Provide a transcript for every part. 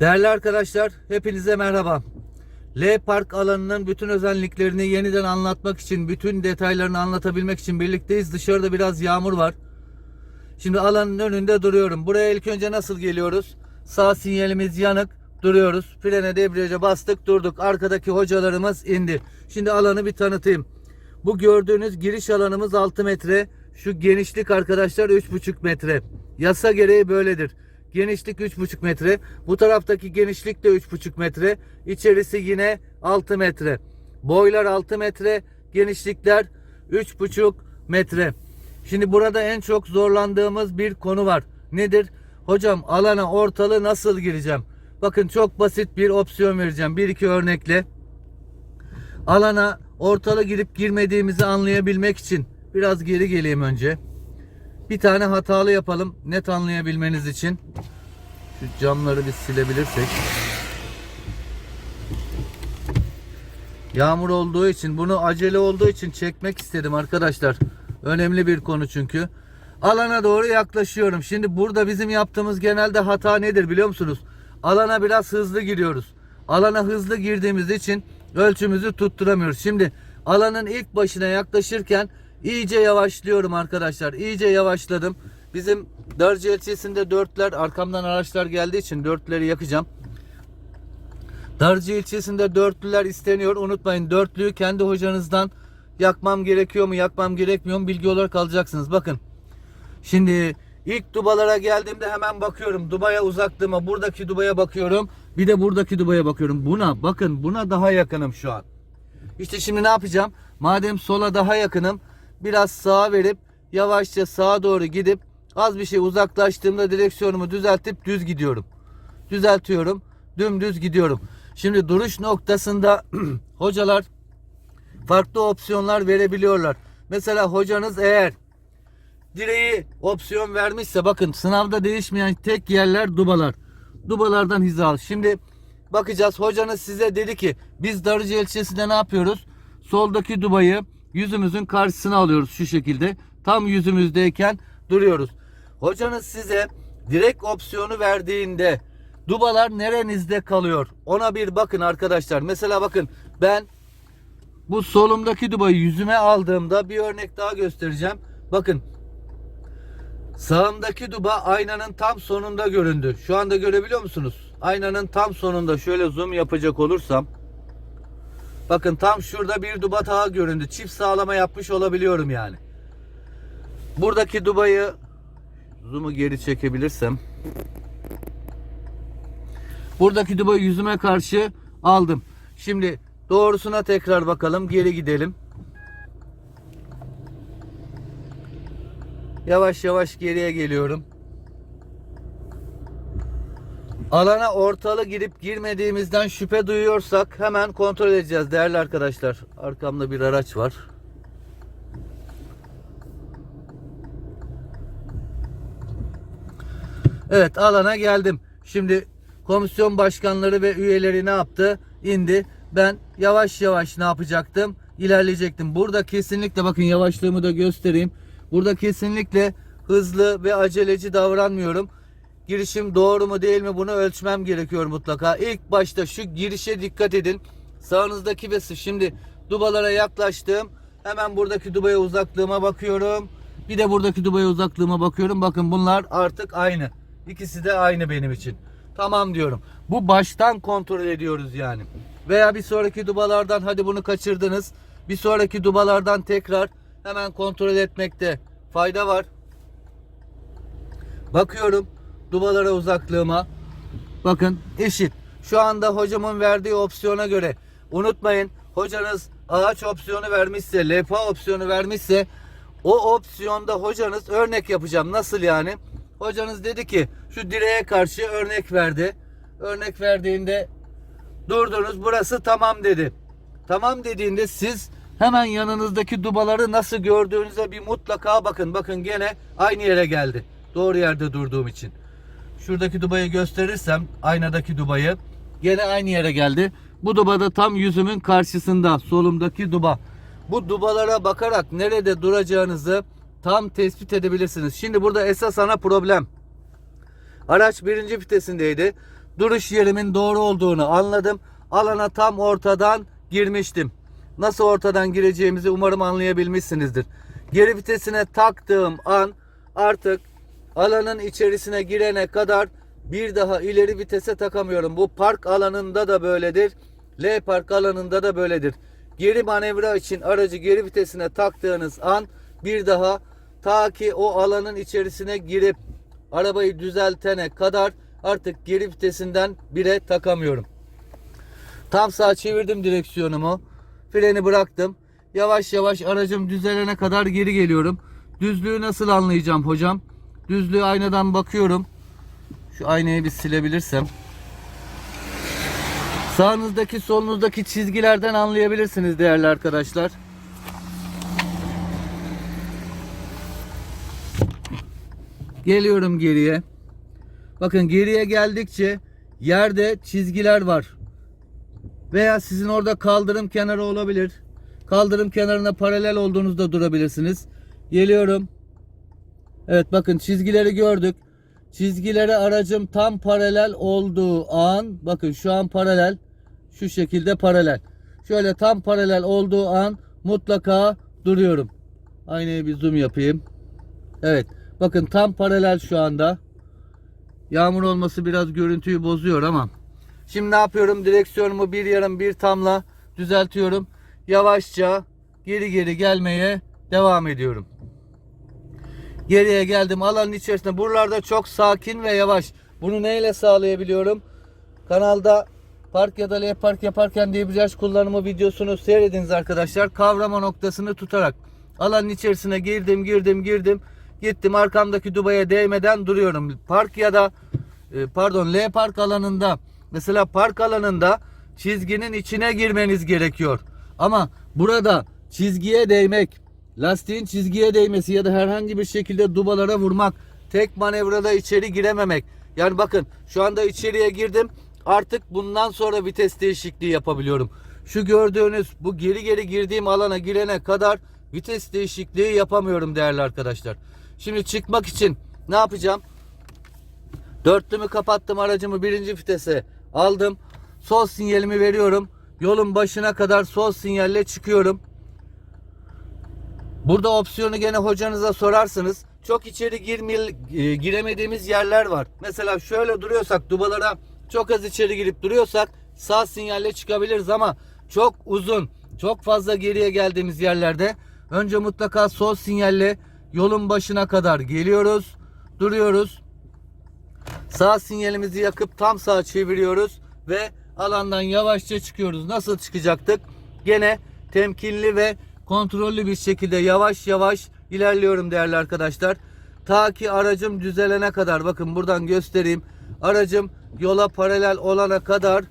Değerli arkadaşlar, hepinize merhaba. L Park alanının bütün özelliklerini yeniden anlatmak için, bütün detaylarını anlatabilmek için birlikteyiz. Dışarıda biraz yağmur var. Şimdi alanın önünde duruyorum. Buraya ilk önce nasıl geliyoruz? Sağ sinyalimiz yanık, duruyoruz. Frene debriyaja bastık, durduk. Arkadaki hocalarımız indi. Şimdi alanı bir tanıtayım. Bu gördüğünüz giriş alanımız 6 metre. Şu genişlik arkadaşlar 3,5 metre. Yasa gereği böyledir. Genişlik 3,5 metre. Bu taraftaki genişlik de 3,5 metre. İçerisi yine 6 metre. Boylar 6 metre. Genişlikler 3,5 metre. Şimdi burada en çok zorlandığımız bir konu var. Nedir? Hocam alana ortalı nasıl gireceğim? Bakın çok basit bir opsiyon vereceğim. Bir iki örnekle alana ortalı girip girmediğimizi anlayabilmek için biraz geri geleyim önce. Bir tane hatalı yapalım net anlayabilmeniz için. Şu camları bir silebilirsek. Yağmur olduğu için bunu acele olduğu için çekmek istedim arkadaşlar. Önemli bir konu çünkü. Alana doğru yaklaşıyorum. Şimdi burada bizim yaptığımız genelde hata nedir biliyor musunuz? Alana biraz hızlı giriyoruz. Alana hızlı girdiğimiz için ölçümüzü tutturamıyoruz. Şimdi alanın ilk başına yaklaşırken iyice yavaşlıyorum arkadaşlar. İyice yavaşladım. Bizim ilçesinde dörtler arkamdan araçlar geldiği için dörtleri yakacağım. Darıcı ilçesinde dörtlüler isteniyor. Unutmayın dörtlüyü kendi hocanızdan yakmam gerekiyor mu yakmam gerekmiyor mu bilgi olarak alacaksınız. Bakın şimdi ilk dubalara geldiğimde hemen bakıyorum. Dubaya uzaklığıma buradaki dubaya bakıyorum. Bir de buradaki dubaya bakıyorum. Buna bakın buna daha yakınım şu an. İşte şimdi ne yapacağım? Madem sola daha yakınım biraz sağa verip yavaşça sağa doğru gidip az bir şey uzaklaştığımda direksiyonumu düzeltip düz gidiyorum. Düzeltiyorum. Dümdüz gidiyorum. Şimdi duruş noktasında hocalar farklı opsiyonlar verebiliyorlar. Mesela hocanız eğer direği opsiyon vermişse bakın sınavda değişmeyen tek yerler dubalar. Dubalardan hizalı. Şimdi bakacağız hocanız size dedi ki biz Darıcı ilçesinde ne yapıyoruz? Soldaki dubayı yüzümüzün karşısına alıyoruz şu şekilde. Tam yüzümüzdeyken duruyoruz. Hocanız size direkt opsiyonu verdiğinde dubalar nerenizde kalıyor? Ona bir bakın arkadaşlar. Mesela bakın ben bu solumdaki dubayı yüzüme aldığımda bir örnek daha göstereceğim. Bakın sağımdaki duba aynanın tam sonunda göründü. Şu anda görebiliyor musunuz? Aynanın tam sonunda şöyle zoom yapacak olursam bakın tam şurada bir duba daha göründü. Çift sağlama yapmış olabiliyorum yani. Buradaki dubayı zoom'u geri çekebilirsem buradaki dubayı yüzüme karşı aldım. Şimdi doğrusuna tekrar bakalım. Geri gidelim. Yavaş yavaş geriye geliyorum. Alana ortalı girip girmediğimizden şüphe duyuyorsak hemen kontrol edeceğiz değerli arkadaşlar. Arkamda bir araç var. Evet alana geldim. Şimdi komisyon başkanları ve üyeleri ne yaptı? İndi. Ben yavaş yavaş ne yapacaktım? İlerleyecektim. Burada kesinlikle bakın yavaşlığımı da göstereyim. Burada kesinlikle hızlı ve aceleci davranmıyorum. Girişim doğru mu değil mi bunu ölçmem gerekiyor mutlaka. İlk başta şu girişe dikkat edin. Sağınızdaki ve şimdi dubalara yaklaştım. Hemen buradaki dubaya uzaklığıma bakıyorum. Bir de buradaki dubaya uzaklığıma bakıyorum. Bakın bunlar artık aynı. İkisi de aynı benim için. Tamam diyorum. Bu baştan kontrol ediyoruz yani. Veya bir sonraki dubalardan hadi bunu kaçırdınız. Bir sonraki dubalardan tekrar hemen kontrol etmekte fayda var. Bakıyorum dubalara uzaklığıma. Bakın eşit. Şu anda hocamın verdiği opsiyona göre unutmayın hocanız ağaç opsiyonu vermişse, levha opsiyonu vermişse o opsiyonda hocanız örnek yapacağım. Nasıl yani? Hocanız dedi ki şu direğe karşı örnek verdi. Örnek verdiğinde durdunuz burası tamam dedi. Tamam dediğinde siz hemen yanınızdaki dubaları nasıl gördüğünüze bir mutlaka bakın. Bakın gene aynı yere geldi. Doğru yerde durduğum için. Şuradaki dubayı gösterirsem aynadaki dubayı gene aynı yere geldi. Bu duba da tam yüzümün karşısında solumdaki duba. Bu dubalara bakarak nerede duracağınızı tam tespit edebilirsiniz. Şimdi burada esas ana problem. Araç birinci vitesindeydi. duruş yerimin doğru olduğunu anladım. Alana tam ortadan girmiştim. Nasıl ortadan gireceğimizi umarım anlayabilmişsinizdir. Geri vitesine taktığım an artık alanın içerisine girene kadar bir daha ileri vitese takamıyorum. Bu park alanında da böyledir. L park alanında da böyledir. Geri manevra için aracı geri vitesine taktığınız an bir daha ta ki o alanın içerisine girip arabayı düzeltene kadar artık geri vitesinden bire takamıyorum. Tam sağ çevirdim direksiyonumu. Freni bıraktım. Yavaş yavaş aracım düzelene kadar geri geliyorum. Düzlüğü nasıl anlayacağım hocam? Düzlüğü aynadan bakıyorum. Şu aynayı bir silebilirsem. Sağınızdaki solunuzdaki çizgilerden anlayabilirsiniz değerli arkadaşlar. Geliyorum geriye. Bakın geriye geldikçe yerde çizgiler var. Veya sizin orada kaldırım kenarı olabilir. Kaldırım kenarına paralel olduğunuzda durabilirsiniz. Geliyorum. Evet bakın çizgileri gördük. Çizgilere aracım tam paralel olduğu an bakın şu an paralel şu şekilde paralel. Şöyle tam paralel olduğu an mutlaka duruyorum. Aynaya bir zoom yapayım. Evet. Bakın tam paralel şu anda. Yağmur olması biraz görüntüyü bozuyor ama. Şimdi ne yapıyorum? Direksiyonumu bir yarım bir tamla düzeltiyorum. Yavaşça geri geri gelmeye devam ediyorum. Geriye geldim alanın içerisinde. Buralarda çok sakin ve yavaş. Bunu neyle sağlayabiliyorum? Kanalda park ya da L park yaparken debriyaj kullanımı videosunu seyrediniz arkadaşlar. Kavrama noktasını tutarak alanın içerisine girdim girdim girdim. Gittim arkamdaki dubaya değmeden duruyorum. Park ya da e, pardon L park alanında mesela park alanında çizginin içine girmeniz gerekiyor. Ama burada çizgiye değmek, lastiğin çizgiye değmesi ya da herhangi bir şekilde dubalara vurmak, tek manevrada içeri girememek. Yani bakın şu anda içeriye girdim. Artık bundan sonra vites değişikliği yapabiliyorum. Şu gördüğünüz bu geri geri girdiğim alana girene kadar vites değişikliği yapamıyorum değerli arkadaşlar. Şimdi çıkmak için ne yapacağım? Dörtlümü kapattım aracımı birinci vitese aldım. Sol sinyalimi veriyorum. Yolun başına kadar sol sinyalle çıkıyorum. Burada opsiyonu gene hocanıza sorarsınız. Çok içeri girmil, e, giremediğimiz yerler var. Mesela şöyle duruyorsak dubalara çok az içeri girip duruyorsak sağ sinyalle çıkabiliriz ama çok uzun, çok fazla geriye geldiğimiz yerlerde önce mutlaka sol sinyalle yolun başına kadar geliyoruz, duruyoruz. Sağ sinyalimizi yakıp tam sağa çeviriyoruz ve alandan yavaşça çıkıyoruz. Nasıl çıkacaktık? Gene temkinli ve kontrollü bir şekilde yavaş yavaş ilerliyorum değerli arkadaşlar. Ta ki aracım düzelene kadar bakın buradan göstereyim. Aracım yola paralel olana kadar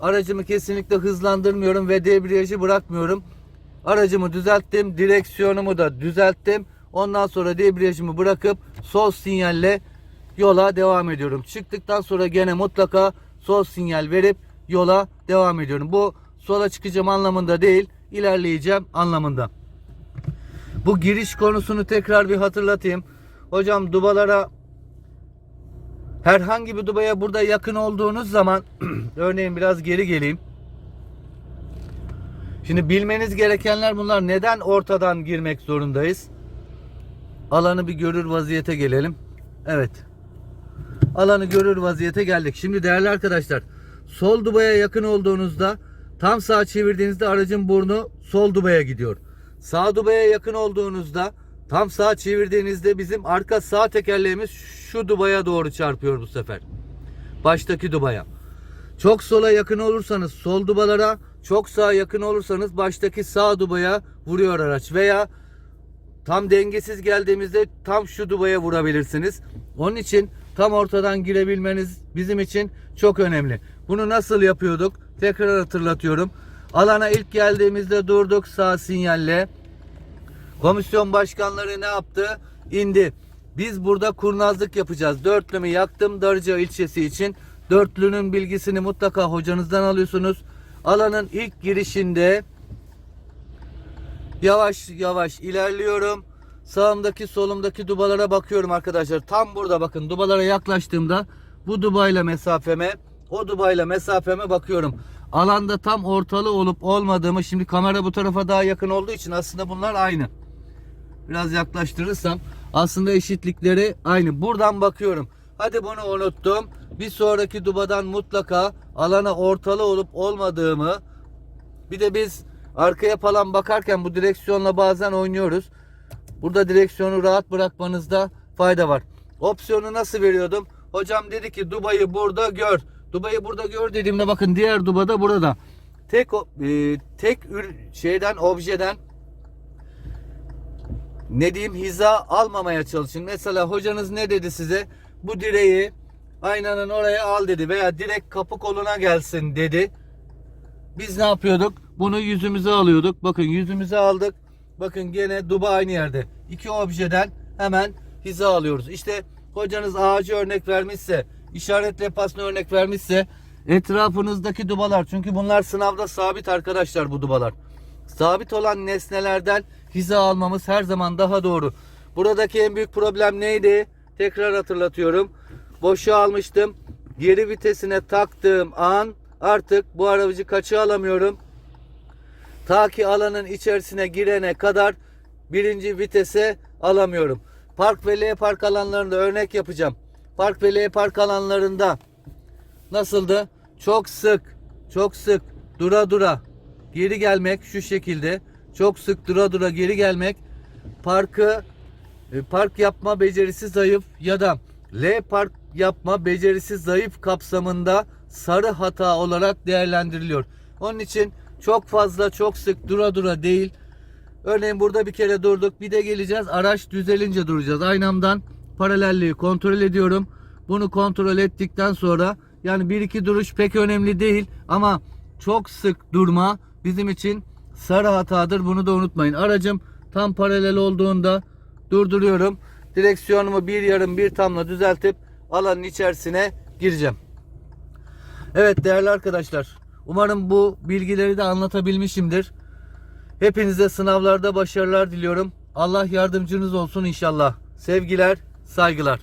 aracımı kesinlikle hızlandırmıyorum ve debriyajı bırakmıyorum. Aracımı düzelttim, direksiyonumu da düzelttim. Ondan sonra debriyajımı bırakıp sol sinyalle yola devam ediyorum. Çıktıktan sonra gene mutlaka sol sinyal verip yola devam ediyorum. Bu sola çıkacağım anlamında değil, ilerleyeceğim anlamında. Bu giriş konusunu tekrar bir hatırlatayım. Hocam dubalara herhangi bir dubaya burada yakın olduğunuz zaman örneğin biraz geri geleyim. Şimdi bilmeniz gerekenler bunlar. Neden ortadan girmek zorundayız? Alanı bir görür vaziyete gelelim. Evet. Alanı görür vaziyete geldik. Şimdi değerli arkadaşlar, sol dubaya yakın olduğunuzda tam sağ çevirdiğinizde aracın burnu sol dubaya gidiyor. Sağ dubaya yakın olduğunuzda tam sağ çevirdiğinizde bizim arka sağ tekerleğimiz şu dubaya doğru çarpıyor bu sefer. Baştaki dubaya. Çok sola yakın olursanız sol dubalara, çok sağa yakın olursanız baştaki sağ dubaya vuruyor araç veya tam dengesiz geldiğimizde tam şu dubaya vurabilirsiniz. Onun için tam ortadan girebilmeniz bizim için çok önemli. Bunu nasıl yapıyorduk? Tekrar hatırlatıyorum. Alana ilk geldiğimizde durduk sağ sinyalle. Komisyon başkanları ne yaptı? İndi. Biz burada kurnazlık yapacağız. Dörtlümü yaktım Darıca ilçesi için. Dörtlünün bilgisini mutlaka hocanızdan alıyorsunuz. Alanın ilk girişinde yavaş yavaş ilerliyorum. Sağımdaki solumdaki dubalara bakıyorum arkadaşlar. Tam burada bakın dubalara yaklaştığımda bu dubayla mesafeme o dubayla mesafeme bakıyorum. Alanda tam ortalı olup olmadığımı şimdi kamera bu tarafa daha yakın olduğu için aslında bunlar aynı. Biraz yaklaştırırsam aslında eşitlikleri aynı. Buradan bakıyorum. Hadi bunu unuttum. Bir sonraki dubadan mutlaka alana ortalı olup olmadığımı bir de biz arkaya falan bakarken bu direksiyonla bazen oynuyoruz. Burada direksiyonu rahat bırakmanızda fayda var. Opsiyonu nasıl veriyordum? Hocam dedi ki Dubai'yi burada gör. Dubai'yi burada gör dediğimde bakın diğer Duba da burada. Tek e, tek ür- şeyden objeden ne diyeyim hiza almamaya çalışın. Mesela hocanız ne dedi size? Bu direği aynanın oraya al dedi veya direkt kapı koluna gelsin dedi. Biz ne yapıyorduk? Bunu yüzümüze alıyorduk. Bakın yüzümüze aldık. Bakın gene duba aynı yerde. İki objeden hemen hiza alıyoruz. İşte hocanız ağacı örnek vermişse, işaret levhasını örnek vermişse etrafınızdaki dubalar çünkü bunlar sınavda sabit arkadaşlar bu dubalar. Sabit olan nesnelerden hiza almamız her zaman daha doğru. Buradaki en büyük problem neydi? Tekrar hatırlatıyorum. Boşa almıştım. Geri vitesine taktığım an artık bu aracı kaça alamıyorum. Ta ki alanın içerisine girene kadar birinci vitese alamıyorum. Park ve L park alanlarında örnek yapacağım. Park ve L park alanlarında nasıldı? Çok sık, çok sık dura dura geri gelmek şu şekilde. Çok sık dura dura geri gelmek parkı e, park yapma becerisi zayıf ya da L park yapma becerisi zayıf kapsamında sarı hata olarak değerlendiriliyor. Onun için çok fazla çok sık dura dura değil. Örneğin burada bir kere durduk. Bir de geleceğiz. Araç düzelince duracağız. Aynamdan paralelliği kontrol ediyorum. Bunu kontrol ettikten sonra yani bir iki duruş pek önemli değil ama çok sık durma bizim için sarı hatadır. Bunu da unutmayın. Aracım tam paralel olduğunda durduruyorum. Direksiyonumu bir yarım bir tamla düzeltip alanın içerisine gireceğim. Evet değerli arkadaşlar. Umarım bu bilgileri de anlatabilmişimdir. Hepinize sınavlarda başarılar diliyorum. Allah yardımcınız olsun inşallah. Sevgiler, saygılar.